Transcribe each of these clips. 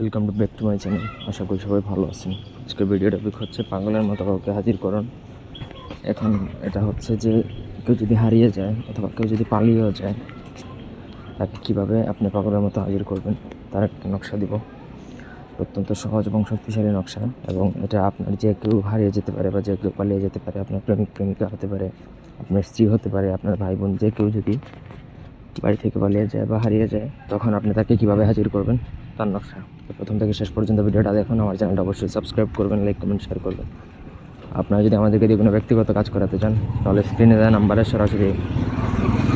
Welcome to back to my channel আশা করি সবাই ভালো আছেন। আজকের ভিডিও টপিক হচ্ছে পাগলের মতো কাউকে হাজির করুন এখন এটা হচ্ছে যে, কেউ যদি হারিয়ে যায় অথবা কেউ যদি পালিয়েও যায়, তাকে কীভাবে আপনি পাগলের মতো হাজির করবেন, তার একটা নকশা দিব। অত্যন্ত সহজ এবং শক্তিশালী নকশা এবং এটা আপনার যে কেউ হারিয়ে যেতে পারে বা যে কেউ পালিয়ে যেতে পারে, আপনার প্রেমিক, প্রেমিকা হতে পারে, আপনার স্ত্রী হতে পারে, আপনার ভাই বোন যে কেউ যদি বাড়ি থেকে পালিয়ে যায় বা হারিয়ে যায়, তখন আপনি তাকে কীভাবে হাজির করবেন? তার নকশা। প্রথম থেকে শেষ পর্যন্ত ভিডিওটা দেখুন, আমার চ্যানেলটা অবশ্যই সাবস্ক্রাইব করবেন লাইক কমেন্ট শেয়ার করবেন। আপনারা যদি আমাদেরকে দিয়ে কোনো ব্যক্তিগত কাজ করাতে চান, তাহলে স্ক্রিনে দেওয়া নাম্বারে সরাসরি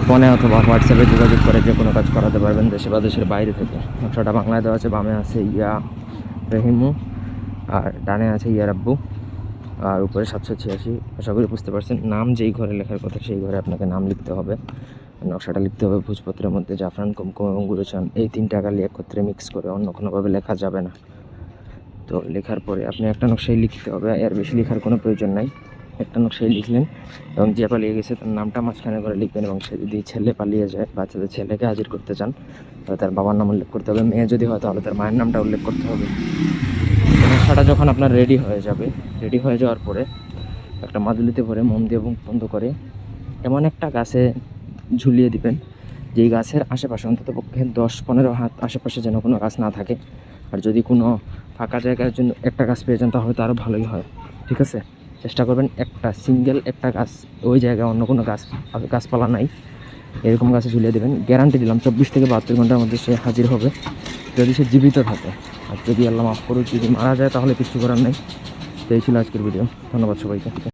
ফোনে অথবা হোয়াটসঅ্যাপে যোগাযোগ করে যে কোনো কাজ করাতে পারবেন দেশে বা দেশের বাইরে থেকে। নকশাটা বাংলায় দেওয়া আছে, বামে আছে ইয়া রহিমু, আর ডানে আছে ইয়া রাব্বু, আর উপরে সাতশো ছিয়াশি। আশা করি বুঝতে পারছেন, নাম যেই ঘরে লেখার কথা, সেই ঘরে আপনাকে নাম লিখতে হবে। নকশাটা লিখতে হবে ভোজপত্রের মধ্যে, জাফরান, কুমকুম এবং গুরুচান এই তিনটা কালি একত্রে মিক্স করে অন্য কোনোভাবে লেখা যাবে না। তো লেখার পরে আপনি একটা নকশাই লিখতে হবে, এর বেশি লেখার কোনো প্রয়োজন নাই। একটা নকশাই লিখলেন এবং যে পালিয়ে গেছে তার নামটা মাঝখানে করে লিখবেন এবং সে যদি ছেলে পালিয়ে যায় বাচ্চাদের ছেলেকে হাজির করতে চান, তাহলে তার বাবার নাম উল্লেখ করতে হবে, মেয়ে যদি হয় তাহলে তার মায়ের নামটা উল্লেখ করতে হবে। নকশাটা যখন আপনার রেডি হয়ে যাবে রেডি হয়ে যাওয়ার পরে একটা মাদুলিতে ভরে মন দিয়ে বন্ধ করে, এমন একটা গাছে ঝুলিয়ে দিবেন। যেই গাছের আশেপাশে অন্তত পক্ষে দশ পনেরো হাত আশেপাশে যেন কোনো গাছ না থাকে। আর যদি কোনো ফাঁকা জায়গার জন্য একটা গাছ পেয়ে যান, তাহলে তো আরও ভালোই হয়। ঠিক আছে? চেষ্টা করবেন একটা সিঙ্গেল একটা গাছ, ওই জায়গায় অন্য কোনো গাছ গাছপালা নাই। এরকম গাছে ঝুলিয়ে দেবেন। গ্যারান্টি দিলাম, চব্বিশ থেকে বাহাত্তর ঘণ্টার মধ্যে সে হাজির হবে। যদি সে জীবিত থাকে। আর যদি আল্লাহ মাফ করুক, যদি মারা যায়, তাহলে কিছু করার নেই। তো এই ছিল আজকের ভিডিও। ধন্যবাদ সবাইকে।